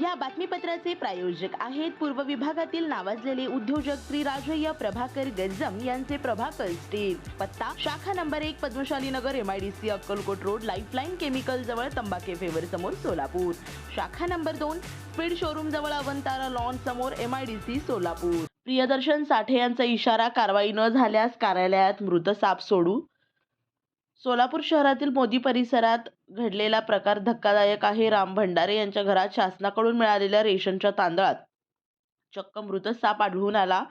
या बातमीपत्राचे प्रायोजक आहेत पूर्व विभागातील नावाजलेले उद्योजक श्री राजय्य प्रभाकर गज्जम यांचे प्रभाकर स्टील पत्ता शाखा नंबर एक Padmashali Nagar M I D C Akkalkot road lifeline chemical जवळ तंबाखे फेवर समोर सोलापूर. शाखा नंबर दोन स्पीड शोरूम जवळ अवंतारा लॉन समोर M I D C Solapur. Priyadarshan Sathe यांचा इशारा कारवाई न झाल्यास कार्यालयात मृत साप सोडू सोलापूर शहरातील मोदी परिसरात घडलेला प्रकार धक्कादायक आहे. राम भंडारे यांच्या घरात शासनाकडून मिळालेल्या रेशनच्या तांदळात चक्क मृत साप आढळून आला.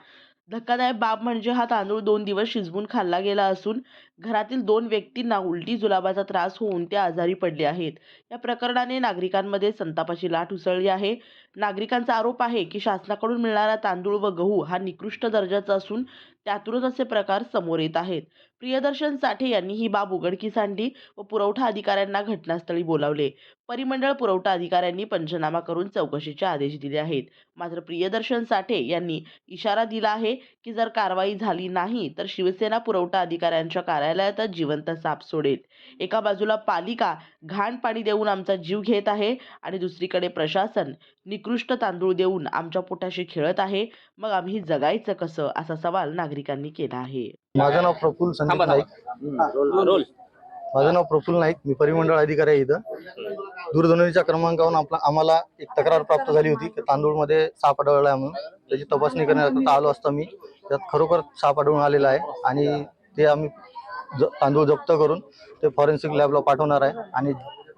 धक्कादायक बाब म्हणजे हा तांदूळ दोन दिवस शिजवून खाल्ला गेला असून घरातील दोन व्यक्तींना उलटी जुलाबाचा त्रास होऊन ते आजारी पडले आहेत. या प्रकरणाने नागरिकांमध्ये संतापाची लाट उसळली आहे. नागरिकांचा आरोप आहे की शासनाकडून मिळणारा तांदूळ व गहू हा निकृष्ट दर्जाचा असून त्यातूनच असे प्रकार समोर येत आहेत. प्रियदर्शन साठे यांनी ही बाब उघडकीस आणली व पुरवठा अधिकाऱ्यांना घटनास्थळी बोलावले. परिमंडळ पुरवठा अधिकाऱ्यांनी पंचनामा करून चौकशीचे आदेश दिले आहेत. मात्र प्रियदर्शन साठे यांनी इशारा दिला आहे की जर कारवाई झाली नाही तर शिवसेना पुरवठा अधिकाऱ्यांच्या कार्यालयातच जिवंत साप सोडेल. एका बाजूला पालिका घाण पाणी देऊन आमचा जीव घेत आहे आणि दुसरीकडे प्रशासन निकृष्ट तांदूळ देऊन आमच्या पोटाशी खेळत आहे. मग आम्ही जगायचं कसं? असा सवाल नागरिकांनी केला आहे. माझं नाव प्रफुल्ल संदीप नाईक. थांबा रोल रोल. माझं नाव प्रफुल्ल नाईक. मी परिमंडळ अधिकारी आहे इथं. दूरध्वनीच्या क्रमांकावरून आपला आम्हाला एक तक्रार प्राप्त झाली होती. की तांदूळमध्ये साप आढळला आहे म्हणून. त्याची तपासणी करण्याकरता आलो असता मी. त्यात खरोखर साप आढळून आलेला आहे आणि ते आम्ही ज तांदूळ जप्त करून ते फॉरेन्सिक लॅबला पाठवणार आहे. आणि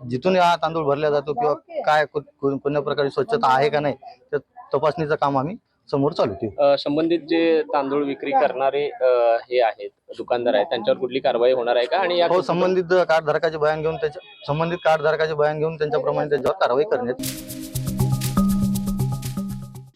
जिथून हा तांदूळ भरला जातो किंवा काय को- को- कोणत्या प्रकारे स्वच्छता आहे का नाही त्या तपासणीचं काम आम्ही समोर चालू ठेवू अ, संबंधित जे तांदूळ विक्री करणारे अ, हे आहेत दुकानदार आहेत त्यांच्यावर कुठली कारवाई होणार आहे का आणि या हो संबंधित कार्ड धारकाचे बयान घेऊन त्याच्या संबंधित कार्ड धारकाचे बयान घेऊन त्यांच्याप्रमाणे त्याच्यावर कारवाई करण्यात.